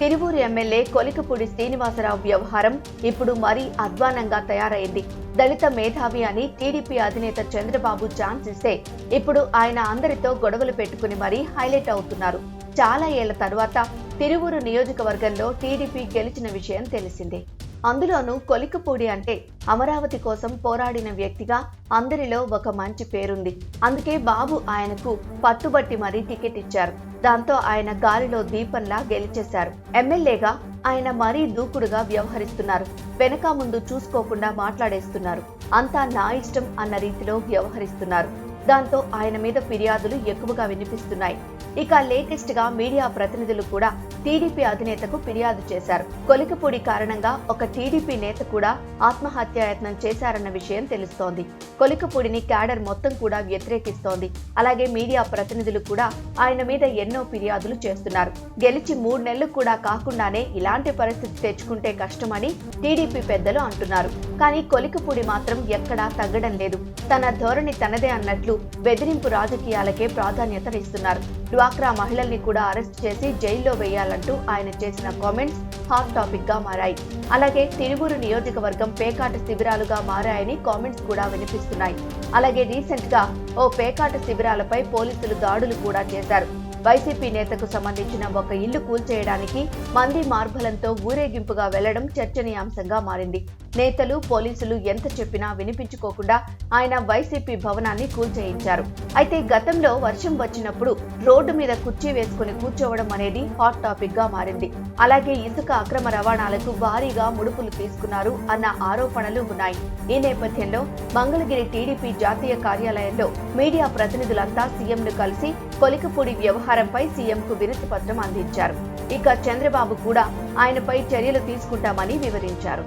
Tiruvuru MLA Kolikapudi Srinivasarao వ్యవహారం ఇప్పుడు మరీ అధ్వానంగా తయారైంది. దళిత మేధావి అని టీడీపీ అధినేత చంద్రబాబు ఛాన్స్ ఇస్తే ఇప్పుడు ఆయన అందరితో గొడవలు పెట్టుకుని మరీ హైలైట్ అవుతున్నారు. చాలా ఏళ్ళ తర్వాత తిరువూరు నియోజకవర్గంలో టీడీపీ గెలిచిన విషయం తెలిసిందే. అందులోనూ కొలికపూడి అంటే అమరావతి కోసం పోరాడిన వ్యక్తిగా అందరిలో ఒక మంచి పేరుంది. అందుకే బాబు ఆయనకు పట్టుబట్టి మరీ టికెట్ ఇచ్చారు. దాంతో ఆయన గాలిలో దీపంలా గెలిచేశారు. ఎమ్మెల్యేగా ఆయన మరీ దూకుడుగా వ్యవహరిస్తున్నారు. వెనక ముందు చూసుకోకుండా మాట్లాడేస్తున్నారు. అంతా నా ఇష్టం అన్న రీతిలో వ్యవహరిస్తున్నారు. దాంతో ఆయన మీద ఫిర్యాదులు ఎక్కువగా వినిపిస్తున్నాయి. ఇక లేటెస్ట్గా మీడియా ప్రతినిధులు కూడా టీడీపీ అధినేతకు ఫిర్యాదు చేశారు. కొలికపూడి కారణంగా ఒక టీడీపీ నేత కూడా ఆత్మహత్యాయత్నం చేశారన్న విషయం తెలుస్తోంది. కొలికపూడిని క్యాడర్ మొత్తం కూడా వ్యతిరేకిస్తోంది. అలాగే మీడియా ప్రతినిధులు కూడా ఆయన మీద ఎన్నో ఫిర్యాదులు చేస్తున్నారు. గెలిచి మూడు నెలలు కూడా కాకుండానే ఇలాంటి పరిస్థితి తెచ్చుకుంటే కష్టమని టీడీపీ పెద్దలు అంటున్నారు. కానీ కొలికపూడి మాత్రం ఎక్కడా తగ్గడం లేదు. తన ధోరణి తనదే అన్నట్లు బెదిరింపు రాజకీయాలకే ప్రాధాన్యతనిస్తున్నారు. డ్వాక్రా మహిళల్ని కూడా అరెస్ట్ చేసి జైల్లో అంటూ ఆయన చేసిన కామెంట్స్ హాట్ టాపిక్గా మారాయి. అలాగే తిరువూరు నియోజకవర్గం పేకాట శిబిరాలుగా మారాయని కామెంట్స్ కూడా వినిపిస్తున్నాయి. అలాగే రీసెంట్గా ఓ పేకాట శిబిరాలపై పోలీసులు దాడులు కూడా చేశారు. వైసీపీ నేతకు సంబంధించిన ఒక ఇల్లు కూల్చేయడానికి మంది మార్బలంతో ఊరేగింపుగా వెళ్ళడం చర్చనీయాంశంగా మారింది. నేతలు పోలీసులు ఎంత చెప్పినా వినిపించుకోకుండా ఆయన వైసీపీ భవనాన్ని కూల్చేయించారు. అయితే గతంలో వర్షం వచ్చినప్పుడు రోడ్డు మీద కుర్చీ వేసుకుని కూర్చోవడం అనేది హాట్ టాపిక్గా మారింది. అలాగే ఇసుక అక్రమ రవాణాలకు భారీగా ముడుపులు తీసుకున్నారు అన్న ఆరోపణలు ఉన్నాయి. ఈ నేపథ్యంలో మంగళగిరి టీడీపీ జాతీయ కార్యాలయంలో మీడియా ప్రతినిధులంతా సీఎంను కలిసి కొలికపూడి వ్యవహారంపై సీఎంకు వినతి పత్రం అందించారు. ఇక చంద్రబాబు కూడా ఆయనపై చర్యలు తీసుకుంటామని వివరించారు.